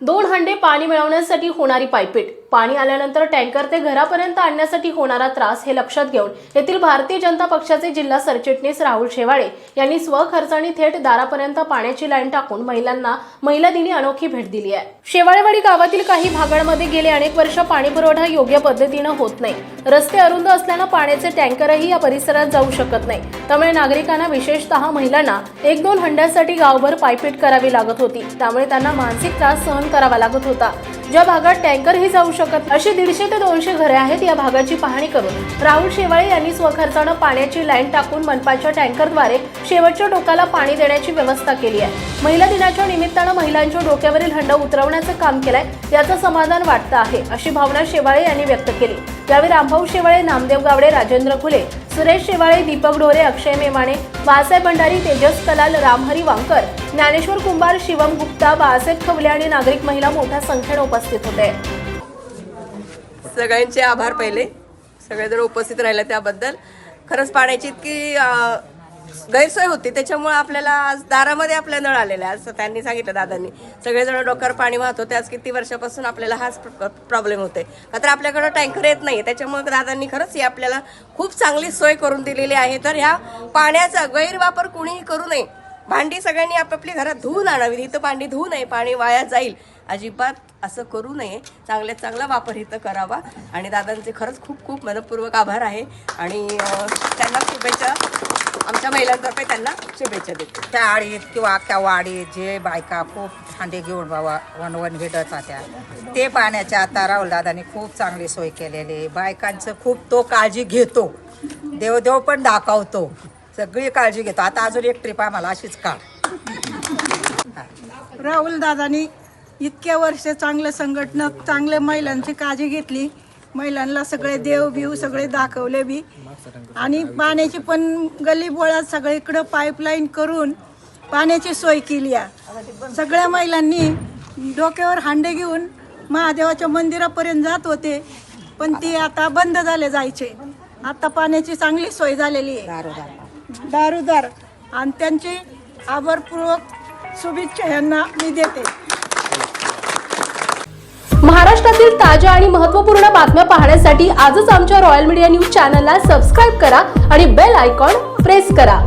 दोन हंडे पाणी मिळवण्यासाठी होणारी पायपीट. पाणी आल्यानंतर टँकर ते घरापर्यंत आणण्यासाठी होणारा त्रास हे लक्षात घेऊन येथील भारतीय जनता पक्षाचे जिल्हा सरचिटणीस राहुल शेवाळे यांनी स्वखर्चाने थेट दारापर्यंत पाण्याची लाईन टाकून महिलांना महिला दिनी अनोखी भेट दिली आहे. शेवाळेवाडी गावातील काही भागांमध्ये गेले अनेक वर्ष पाणी पुरवठा योग्य पद्धतीनं होत नाही. रस्ते अरुंद असल्यानं पाण्याचे टँकरही या परिसरात जाऊ शकत नाही. त्यामुळे नागरिकांना विशेषतः महिलांना एक दोन हंड्यासाठी गावभर पायपीट करावी लागत होती. त्यामुळे त्यांना मानसिक त्रास सहन करावा लागत होता. ज्या भागात टँकरही जाऊ शकत अशी दीडशे ते दोनशे घरे आहेत या भागाची पाहणी करून राहुल शेवाळे यांनी स्वखर्चानं पाण्याची लाईन टाकून मनपाच्या टँकरद्वारे शेवटच्या टोकाला पाणी देण्याची व्यवस्था केली आहे. महिला दिनाच्या निमित्तानं महिलांच्या डोक्यावरील हंड उतरवण्याचं काम केलंय याचं समाधान वाटतं आहे अशी भावना शेवाळे यांनी व्यक्त केली. यावेळी रामभाऊ शेवाळे नामदेव गावडे राजेंद्र खुले सुरेश शेवाळे दीपक ढोरे अक्षय मेमाणे बाळासाहेब भंडारी तेजस कलाल रामहरी वांकर ज्ञानेश्वर कुंभार शिवम गुप्ता बाळासाहेब खवले आणि नागरिक महिला मोठ्या संख्येने उपस्थित होते. सगळ्यांचे आभार पहिले. सगळेजण उपस्थित राहिले त्याबद्दल. खरंच पाण्याची इतकी गैरसोय होती. त्याच्यामुळे आपल्याला आज दारामध्ये आपल्या नळ आलेला आहे असं त्यांनी सांगितलं दादांनी. सगळेजण डोक्यावर पाणी वाहत होते. आज किती वर्षापासून आपल्याला हाच प्रॉब्लेम होते का तर आपल्याकडं टँकर येत नाही त्याच्यामुळे दादांनी खरंच ही आपल्याला खूप चांगली सोय करून दिलेली आहे. तर ह्या पाण्याचा गैरवापर कुणीही करू नये. भांडी सगळ्यांनी आपापली घरात धुवून आणावी. इथं भांडी धुवू नये पाणी वाया जाईल. अजिबात असं करू नये. चांगल्यात चांगला वापर इथं करावा. आणि दादांचे खरंच खूप खूप मनपूर्वक आभार आहे. आणि त्यांना शुभेच्छा. आमच्या महिलांतर्फे त्यांना शुभेच्छा देते. त्या आडीत किंवा अख्ख्या वाडीत जे बायका खूप भांडे घेऊन बाबा वनवन हिडत होत्या ते पाण्याच्या आता राहुलदादांनी खूप चांगली सोय केलेली आहे. बायकांचं खूप तो काळजी घेतो. देवदेव पण दाखवतो. सगळी काळजी घेतो. आता अजून एक ट्रिप आम्हाला अशीच काढ. राहुल दादानी इतक्या वर्ष चांगलं संघटना चांगल्या महिलांची काळजी घेतली. महिलांना सगळे देव बिव सगळे दाखवले बी. आणि पाण्याची पण गल्ली बोळात सगळीकडं पाईपलाईन करून पाण्याची सोय केली आहे सगळ्या महिलांनी डोक्यावर हांडे घेऊन महादेवाच्या मंदिरापर्यंत जात होते. पण ते आता बंद झाले जायचे. आता पाण्याची चांगली सोय झालेली आहे. दारूदार. आणि त्यांची आभारपूर्वक शुभेच्छा यांना मी देते. महाराष्ट्रातील ताज्या आणि महत्त्वपूर्ण बातम्या पाहण्यासाठी आजच आमच्या रॉयल मीडिया न्यूज चॅनलला सबस्क्राईब करा आणि बेल आयकॉन प्रेस करा.